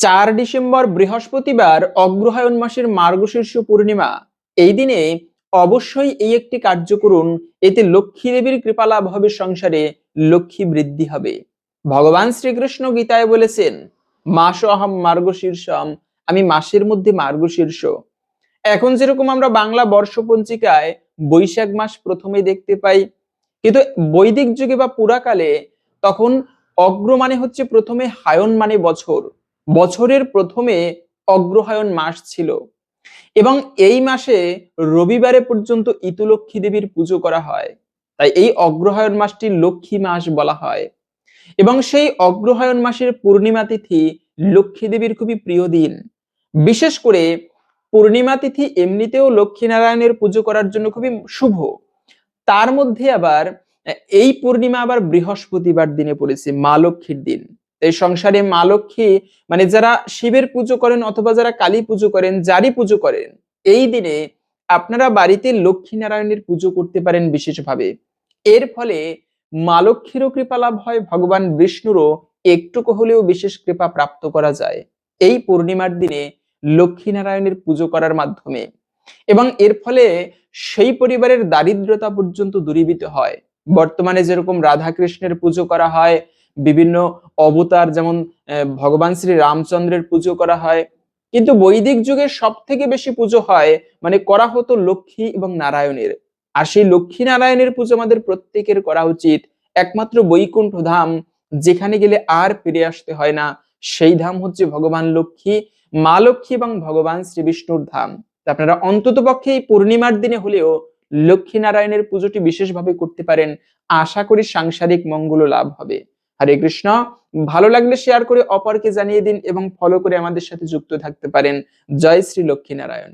চার ডিসেম্বর বৃহস্পতিবার অগ্রহায়ণ মাসের মার্গশীর্ষ পূর্ণিমা। এই দিনে অবশ্যই এই একটি কার্য করুন, এতে লক্ষ্মী দেবীর কৃপা লাভ হবে, সংসারে লক্ষ্মী বৃদ্ধি হবে। ভগবান শ্রীকৃষ্ণ গীতায় বলেছেন মাস অহম মার্গশীর্ষম আমি মাসের মধ্যে মার্গশীর্ষ এখন যেরকম আমরা বাংলা বর্ষপঞ্জিকায় বৈশাখ মাস প্রথমে দেখতে পাই, কিন্তু বৈদিক যুগে বা পুরাকালে তখন অগ্র মানে হচ্ছে প্রথমে হায়ন মানে বছর। বছরের প্রথমে অগ্রহায়ণ মাস ছিল এবং এই মাসে রবিবারে পর্যন্ত ইতুলক্ষ্মী দেবীর পুজো করা হয়। তাই এই অগ্রহায়ণ মাসটি লক্ষ্মী মাস বলা হয় এবং সেই অগ্রহায়ণ মাসের পূর্ণিমা তিথি লক্ষ্মী দেবীর খুবই প্রিয় দিন। বিশেষ করে পূর্ণিমা তিথি এমনিতেও লক্ষ্মীনারায়ণের পুজো করার জন্য খুবই শুভ। তার মধ্যে আবার এই পূর্ণিমা আবার বৃহস্পতিবার দিনে পড়েছে, মা লক্ষ্মীর দিন। এই সংসারে মা লক্ষ্মী মানে যারা শিবের পুজো করেন অথবা যারা কালী পুজো করেন, যারই পুজো করেন, এই দিনে আপনারা বাড়িতে লক্ষ্মী নারায়ণের পুজো করতে পারেন বিশেষভাবে। এর ফলে মা লক্ষ্মীরও কৃপা লাভ হয়, ভগবান বিষ্ণুরও একটুকু হলেও বিশেষ কৃপা প্রাপ্ত করা যায়। এই পূর্ণিমার দিনে লক্ষ্মী নারায়ণের পুজো করার মাধ্যমে। এবং এর ফলে সেই পরিবারের দারিদ্রতা পর্যন্ত দূরীভূত হয়। বর্তমানে যেরকম রাধা কৃষ্ণের পুজো করা হয় বিভিন্ন অবতার, যেমন ভগবান শ্রী রামচন্দ্রের পুজো করা হয়। কিন্তু বৈদিক যুগে সব থেকে বেশি পুজো হয় মানে করা হতো লক্ষ্মী এবং নারায়ণের। আর সেই লক্ষ্মী নারায়ণের পুজো আমাদের প্রত্যেকের করা উচিত। একমাত্র বৈকুণ্ঠ ধাম, যেখানে গেলে আর ফিরে আসতে হয় না। সেই ধাম হচ্ছে ভগবান লক্ষ্মী, মা লক্ষ্মী এবং ভগবান শ্রী বিষ্ণুর ধাম। আপনারা অন্তত পক্ষে এই পূর্ণিমার দিনে হলেও লক্ষ্মী নারায়ণের পুজোটি বিশেষভাবে করতে পারেন। আশা করি সাংসারিক মঙ্গল লাভ হবে। হরে কৃষ্ণ। ভালো লাগলে শেয়ার করে অপরকে জানিয়ে দিন এবং ফলো করে আমাদের সাথে যুক্ত থাকতে পারেন। জয় শ্রী লক্ষ্মী নারায়ণ